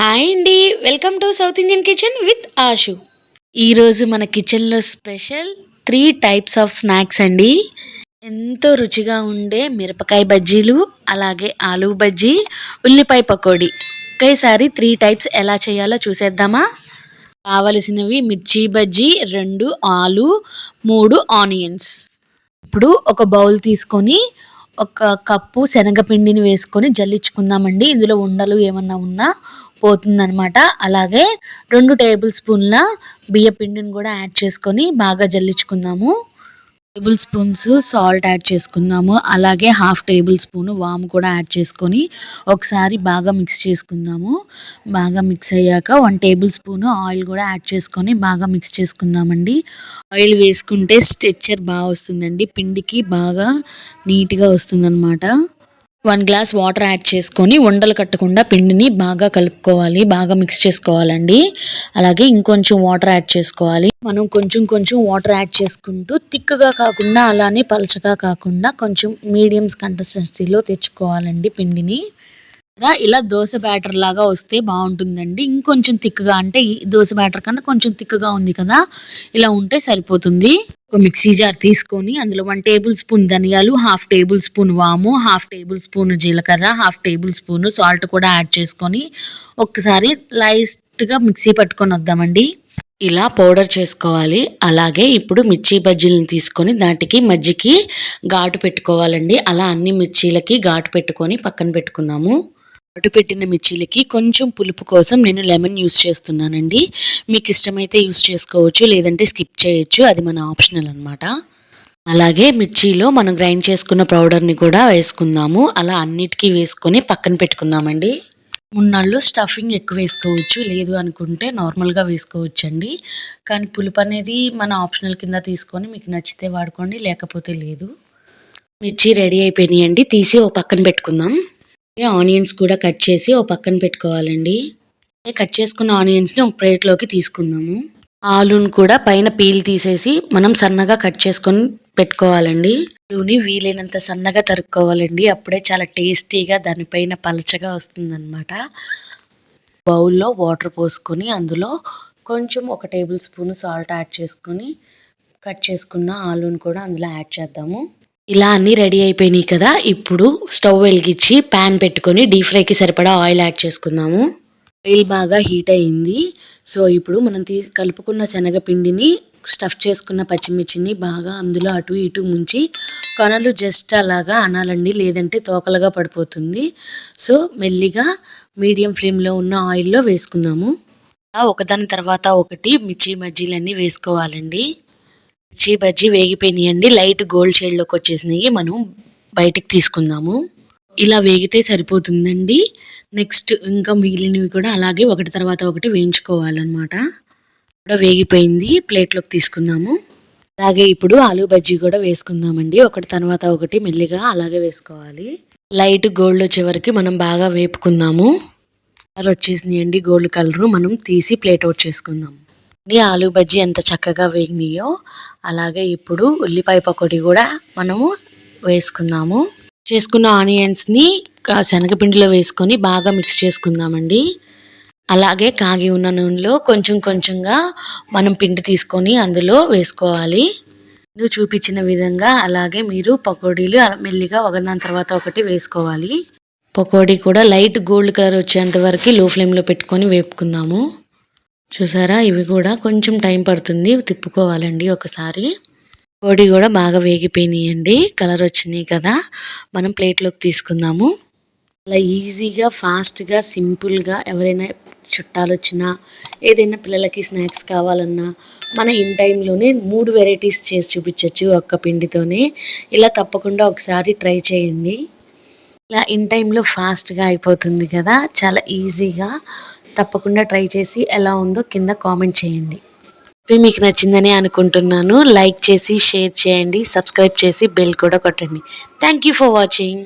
Hi అండి. Welcome to South Indian kitchen with Ashu. ఈరోజు మన కిచెన్లో special three types of snacks అండి. ఎంతో రుచిగా ఉండే మిరపకాయ బజ్జీలు అలాగే ఆలూ బజ్జీ ఉల్లిపాయ పకోడీ. ఒకేసారి త్రీ టైప్స్ ఎలా చేయాలో చూసేద్దామా? కావలసినవి మిర్చి బజ్జీ రెండు ఆలు మూడు ఆనియన్స్. ఇప్పుడు ఒక బౌల్ తీసుకొని ఒక కప్పు శనగపిండిని వేసుకొని జల్లించుకుందామండి. ఇందులో ఉండలు ఏమన్నా ఉన్నా పోతుందనమాట అలాగే రెండు టేబుల్ స్పూన్ల బియ్య పిండిని కూడా యాడ్ చేసుకొని బాగా జల్లించుకుందాము. టేబుల్ స్పూన్స్ సాల్ట్ యాడ్ చేసుకుందాము. అలాగే హాఫ్ టేబుల్ స్పూన్ వాము కూడా యాడ్ చేసుకొని ఒకసారి బాగా మిక్స్ చేసుకుందాము. బాగా మిక్స్ అయ్యాక వన్ టేబుల్ స్పూన్ ఆయిల్ కూడా యాడ్ చేసుకొని బాగా మిక్స్ చేసుకుందామండి. ఆయిల్ వేసుకుంటే స్ట్రెచ్చర్ బాగా వస్తుందండి. పిండికి బాగా నీట్గా వస్తుందన్నమాట. వన్ గ్లాస్ వాటర్ యాడ్ చేసుకొని ఉండలు కట్టకుండా పిండిని బాగా కలుపుకోవాలి బాగా మిక్స్ చేసుకోవాలండి. అలాగే ఇంకొంచెం వాటర్ యాడ్ చేసుకోవాలి. మనం కొంచెం కొంచెం వాటర్ యాడ్ చేసుకుంటూ థిక్గా కాకుండా అలానే పలచగా కాకుండా కొంచెం మీడియం కన్సిస్టెన్సీలో తెచ్చుకోవాలండి పిండిని. ఇలా దోశ బ్యాటర్ లాగా వస్తే బాగుంటుందండి. ఇంకొంచెం థిక్గా అంటే ఈ దోశ బ్యాటర్ కన్నా కొంచెం థిక్గా ఉంది కదా. ఇలా ఉంటే సరిపోతుంది. ఒక మిక్సీ జార్ తీసుకొని అందులో వన్ టేబుల్ స్పూన్ ధనియాలు హాఫ్ టేబుల్ స్పూన్ వాము హాఫ్ టేబుల్ స్పూన్ జీలకర్ర హాఫ్ టేబుల్ స్పూన్ సాల్ట్ కూడా యాడ్ చేసుకొని ఒక్కసారి లైట్గా మిక్సీ పట్టుకొని వద్దామండి. ఇలా పౌడర్ చేసుకోవాలి. అలాగే ఇప్పుడు మిర్చి బజ్జీలను తీసుకొని దాటికి మజ్జికి ఘాటు పెట్టుకోవాలండి. అలా అన్ని మిర్చీలకి ఘాటు పెట్టుకొని పక్కన పెట్టుకుందాము. అటు పెట్టిన మిర్చీలకి కొంచెం పులుపు కోసం నేను లెమన్ యూస్ చేస్తున్నానండి. మీకు ఇష్టమైతే యూస్ చేసుకోవచ్చు లేదంటే స్కిప్ చేయొచ్చు. అది మన ఆప్షనల్ అనమాట అలాగే మిర్చిలో మనం గ్రైండ్ చేసుకున్న పౌడర్ని కూడా వేసుకుందాము. అలా అన్నిటికీ వేసుకొని పక్కన పెట్టుకుందామండి. మున్నాళ్ళు స్టఫింగ్ ఎక్కువ వేసుకోవచ్చు. లేదు అనుకుంటే నార్మల్గా వేసుకోవచ్చు అండి కానీ పులుపు అనేది మన ఆప్షనల్ కింద తీసుకొని మీకు నచ్చితే వాడుకోండి లేకపోతే లేదు. మిర్చి రెడీ అయిపోయినాయండి. తీసి ఓ పక్కన పెట్టుకుందాం. ఆనియన్స్ కూడా కట్ చేసి ఓ పక్కన పెట్టుకోవాలండి. కట్ చేసుకున్న ఆనియన్స్ని ఒక ప్లేట్లోకి తీసుకుందాము. ఆలుని కూడా పైన పీల్ తీసేసి మనం సన్నగా కట్ చేసుకొని పెట్టుకోవాలండి. ఆలుని వీలైనంత సన్నగా తరుక్కోవాలండి. అప్పుడే చాలా టేస్టీగా దానిపైన పలచగా వస్తుందన్నమాట. బౌల్లో వాటర్ పోసుకొని అందులో కొంచెం ఒక టేబుల్ స్పూన్ సాల్ట్ యాడ్ చేసుకొని కట్ చేసుకున్న ఆలూని కూడా అందులో యాడ్ చేద్దాము. ఇలా అన్నీ రెడీ అయిపోయినాయి కదా ఇప్పుడు స్టవ్ వెలిగించి ప్యాన్ పెట్టుకొని డీప్ ఫ్రైకి సరిపడా ఆయిల్ యాడ్ చేసుకుందాము. ఆయిల్ బాగా హీట్ అయింది సో ఇప్పుడు మనం తీ కలుపుకున్న శనగపిండిని స్టఫ్ చేసుకున్న పచ్చిమిర్చిని బాగా అందులో అటు ఇటు ముంచి కొనలు జస్ట్ అలాగా అనాలండి లేదంటే తోకలుగా పడిపోతుంది. సో మెల్లిగా మీడియం ఫ్లేమ్లో ఉన్న ఆయిల్లో వేసుకుందాము. ఒకదాని తర్వాత ఒకటి మిర్చి మజ్జీలన్నీ వేసుకోవాలండి. మిర్చి బజ్జీ వేగిపోయినాయండి. లైట్ గోల్డ్ షేడ్లోకి వచ్చేసినాయి. మనం బయటికి తీసుకుందాము. ఇలా వేగితే సరిపోతుందండి. నెక్స్ట్ ఇంకా మిగిలినవి కూడా అలాగే ఒకటి తర్వాత ఒకటి వేయించుకోవాలన్నమాట. కూడా వేగిపోయింది. ప్లేట్లోకి తీసుకుందాము. అలాగే ఇప్పుడు ఆలు బజ్జీ కూడా వేసుకుందామండి. ఒకటి తర్వాత ఒకటి మెల్లిగా అలాగే వేసుకోవాలి. లైట్ గోల్డ్ వచ్చే వరకు మనం బాగా వేపుకుందాము. కలర్ వచ్చేసినాయండి. గోల్డ్ కలరు మనం తీసి ప్లేట్ అవుట్ చేసుకుందాం ఆలు బజ్జీ ఎంత చక్కగా వేగినాయో అలాగే ఇప్పుడు ఉల్లిపాయ పకోడీ కూడా మనము వేసుకుందాము. చేసుకున్న ఆనియన్స్ని శనగపిండిలో వేసుకొని బాగా మిక్స్ చేసుకుందామండి. అలాగే కాగి ఉన్న నూనెలో కొంచెం కొంచెంగా మనం పిండి తీసుకొని అందులో వేసుకోవాలి. నువ్వు చూపించిన విధంగా అలాగే మీరు పకోడీలు మెల్లిగా ఒకదాని తర్వాత ఒకటి వేసుకోవాలి. పకోడీ కూడా లైట్ గోల్డ్ కలర్ వచ్చేంత వరకు లో ఫ్లేమ్లో పెట్టుకొని వేపుకుందాము. చూసారా? ఇవి కూడా కొంచెం టైం పడుతుంది. తిప్పుకోవాలండి ఒకసారి. కోడి కూడా బాగా వేగిపోయినాయండి. కలర్ వచ్చినాయి కదా. మనం ప్లేట్లోకి తీసుకుందాము. అలా ఈజీగా ఫాస్ట్గా సింపుల్గా ఎవరైనా చుట్టాలు వచ్చినా ఏదైనా పిల్లలకి స్నాక్స్ కావాలన్నా మన ఇన్ టైంలోనే మూడు వెరైటీస్ చేసి చూపించవచ్చు ఒక్క పిండితోనే. ఇలా తప్పకుండా ఒకసారి ట్రై చేయండి. ఇలా ఇన్ టైంలో ఫాస్ట్గా అయిపోతుంది కదా. చాలా ఈజీగా తప్పకుండా ట్రై చేసి ఎలా ఉందో కింద కామెంట్ చేయండి. మీకు నచ్చిందని అనుకుంటున్నాను. లైక్ చేసి షేర్ చేయండి. సబ్స్క్రైబ్ చేసి బెల్ కూడా కొట్టండి. Thank you for watching